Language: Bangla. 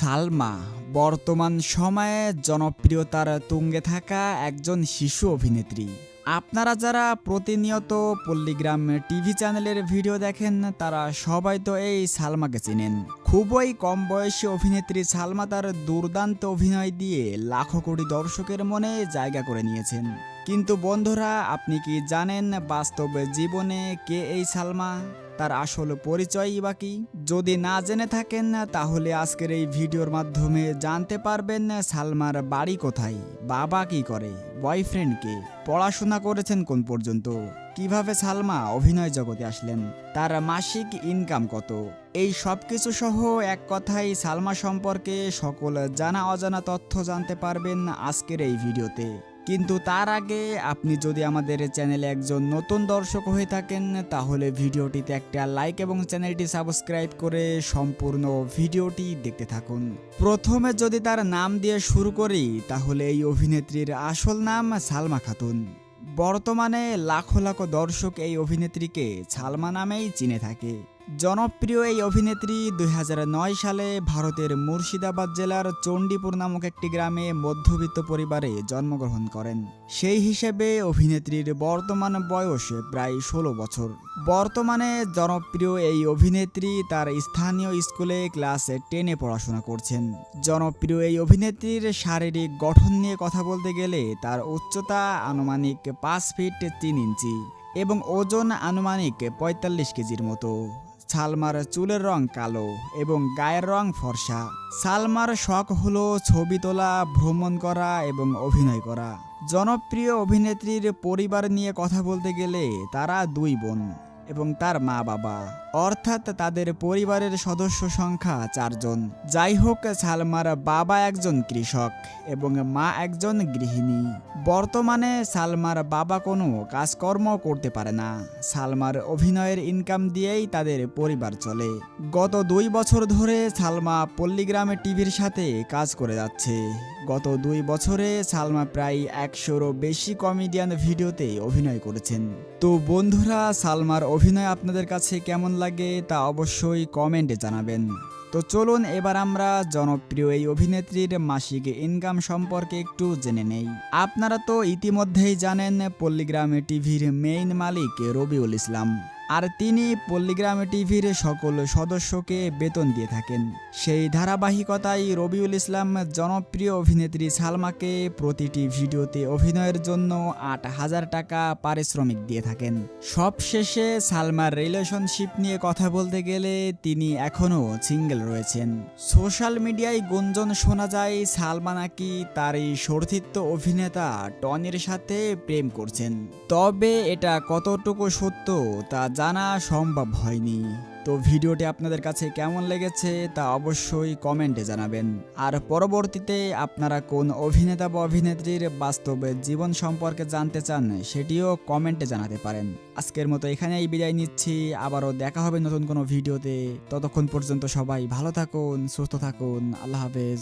সালমা, বর্তমান সময়ে জনপ্রিয়তার তুঙ্গে থাকা একজন শিশু অভিনেত্রী। আপনারা যারা প্রতিনিয়ত পল্লীগ্রাম টিভি চ্যানেলের ভিডিও দেখেন, তারা সবাই তো এই সালমাকে চেনেন। খুবই কম বয়সী অভিনেত্রী সালমা তার দুর্দান্ত অভিনয় দিয়ে লাখো কোটি দর্শকের মনে জায়গা করে নিয়েছেন। কিন্তু বন্ধুরা, আপনি কি জানেন বাস্তব জীবনে কে এই সালমা? তার আসল পরিচয়ই বা কি? যদি না জেনে থাকেন, তাহলে আজকের এই ভিডিওর মাধ্যমে জানতে পারবেন সালমার বাড়ি কোথায়, বাবা কি করে বয়ফ্রেন্ড কে, পড়াশোনা করেছেন কোন পর্যন্ত, কীভাবে সালমা অভিনয় জগতে আসলেন, তার মাসিক ইনকাম কত, এই সব কিছু সহ এক কথায় সালমা সম্পর্কে সকল জানা অজানা তথ্য জানতে পারবেন আজকের এই ভিডিওতে। কিন্তু তার আগে আপনি যদি আমাদের চ্যানেলে একজন নতুন দর্শক হয়ে থাকেন, তাহলে ভিডিওটিতে একটা লাইক এবং চ্যানেলটি সাবস্ক্রাইব করে সম্পূর্ণ ভিডিওটি দেখতে থাকুন। প্রথমে যদি তার নাম দিয়ে শুরু করি, তাহলে এই অভিনেত্রীর আসল নাম সালমা খাতুন। বর্তমানে লাখো লাখো দর্শক এই অভিনেত্রীকে সালমা নামেই চিনে থাকে। জনপ্রিয় এই অভিনেত্রী দুই হাজার নয় সালে ভারতের মুর্শিদাবাদ জেলার চণ্ডীপুর নামক একটি গ্রামে মধ্যবিত্ত পরিবারে জন্মগ্রহণ করেন। সেই হিসেবে অভিনেত্রীর বর্তমান বয়স প্রায় ষোলো বছর। বর্তমানে জনপ্রিয় এই অভিনেত্রী তার স্থানীয় স্কুলে ক্লাস টেনে পড়াশোনা করছেন। জনপ্রিয় এই অভিনেত্রীর শারীরিক গঠন নিয়ে কথা বলতে গেলে তার উচ্চতা আনুমানিক পাঁচ ফিট তিন ইঞ্চি এবং ওজন আনুমানিক পঁয়তাল্লিশ কেজির মতো। সালমার চুলের রং কালো এবং গায়ের রং ফর্সা। সালমার শখ হল ছবি তোলা, ভ্রমণ করা এবং অভিনয় করা। জনপ্রিয় অভিনেত্রীর পরিবার নিয়ে কথা বলতে গেলে তারা দুই বোন। এবং তার মা বাবা অর্থাৎ তাদের পরিবারের সদস্য সংখ্যা চারজন। যাই হোক সালমার বাবা একজন কৃষক এবং মা একজন গৃহিণী। বর্তমানে সালমার বাবা কোনো কাজকর্ম করতে পারে না। সালমার অভিনয়ের ইনকাম দিয়েই তাদের পরিবার চলে। গত দুই বছর ধরে সালমা পল্লীগ্রামে টিভির সাথে কাজ করে যাচ্ছে। গত দুই বছরে সালমা প্রায় একশোরও বেশি কমেডিয়ান ভিডিওতে অভিনয় করেছেন। তো বন্ধুরা, সালমার অভিনয় আপনাদের কাছে কেমন লাগে তা অবশ্যই কমেন্টে জানাবেন। তো চলুন এবার আমরা জনপ্রিয় এই অভিনেত্রীর মাসিক ইনকাম সম্পর্কে একটু জেনে নেই। আপনারা তো ইতিমধ্যেই জানেন পল্লীগ্রামে টিভির মেইন মালিক রবিউল ইসলাম। আর তিনি পল্লীগ্রামে টিভির সকল সদস্যকে বেতন দিয়ে থাকেন। সেই ধারাবাহিকতায় রবিউল ইসলাম জনপ্রিয় অভিনেত্রী সালমাকে প্রতিটি ভিডিওতে অভিনয়ের জন্য আট হাজার টাকা পারিশ্রমিক দিয়ে থাকেন। সবশেষে সালমার রিলেশনশিপ নিয়ে কথা বলতে গেলে তিনি এখনও সিঙ্গেল রয়েছেন। সোশ্যাল মিডিয়ায় গুঞ্জন শোনা যায়, সালমা নাকি তার এই সর্থিত্ব অভিনেতা টনির সাথে প্রেম করছেন। তবে এটা কতটুকু সত্য তা জানা সম্ভব হয়নি। তো ভিডিওটি আপনাদের কাছে কেমন লেগেছে তা অবশ্যই কমেন্টে জানাবেন। আর পরবর্তীতে আপনারা কোন অভিনেতা বা অভিনেত্রীর বাস্তবে জীবন সম্পর্কে জানতে চান, সেটিও কমেন্টে জানাতে পারেন। আজকের মতো এখানেই বিদায় নিচ্ছি। আবারও দেখা হবে নতুন কোনো ভিডিওতে। ততক্ষণ পর্যন্ত সবাই ভালো থাকুন, সুস্থ থাকুন। আল্লাহ হাফেজ।